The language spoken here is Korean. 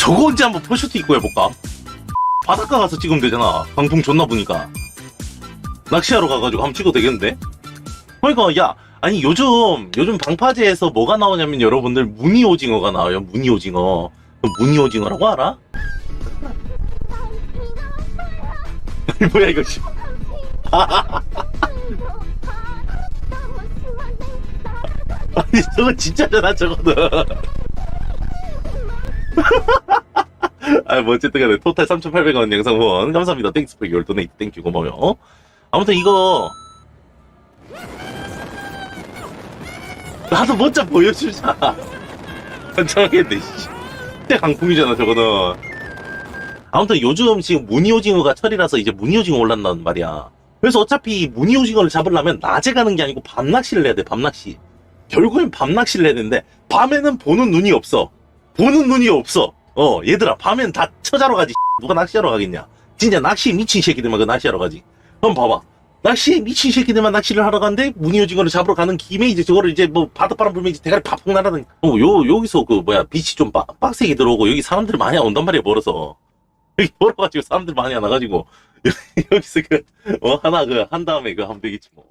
저거 언제 한번 퍼슈트 입고 해볼까? 바닷가 가서 찍으면 되잖아. 강풍 존나 부니까. 낚시하러 가가지고 한번 찍어도 되겠는데? 그러니까, 야, 아니, 요즘, 요즘 방파제에서 뭐가 나오냐면 여러분들 무늬 오징어가 나와요. 무늬 오징어. 그 무늬 오징어라고 알아? 아니, 뭐야, 이거, 씨. 아니, 저거 진짜잖아, 저거는. 아, 뭐, 어쨌든 간에, 토탈 3,800원 영상 후원. 감사합니다. 땡스 팩 열도네이트 땡큐 고마워요. 아무튼 이거. 나도 먼저 보여주자. 씨. 때 강풍이잖아, 저거는. 아무튼 요즘 지금 무늬오징어가 철이라서 이제 무늬오징어 올랐단 말이야. 그래서 어차피 무늬오징어를 잡으려면 낮에 가는 게 아니고 밤낚시를 해야 돼, 밤낚시. 결국엔 밤낚시를 해야 되는데, 밤에는 보는 눈이 없어. 보는 눈이 없어. 어, 얘들아, 밤엔 다 처자러 가지. 누가 낚시하러 가겠냐? 진짜 낚시 미친 새끼들만 그 낚시하러 가지. 그럼 봐봐. 낚시 미친 새끼들만 낚시를 하러 가는데 무늬 오징어를 잡으러 가는 김에 이제 저거를 이제 뭐 바닷바람 불면 이제 대가리 팍팍 날아다니. 어, 요 여기서 그 뭐야 빛이 좀 빡, 빡세게 들어오고 여기 사람들이 많이 온단 말이야 멀어서. 여기 멀어가지고 사람들 많이 안 와가지고 여기서 그 어 하나 그 한 다음에 그 하면 되겠지 뭐.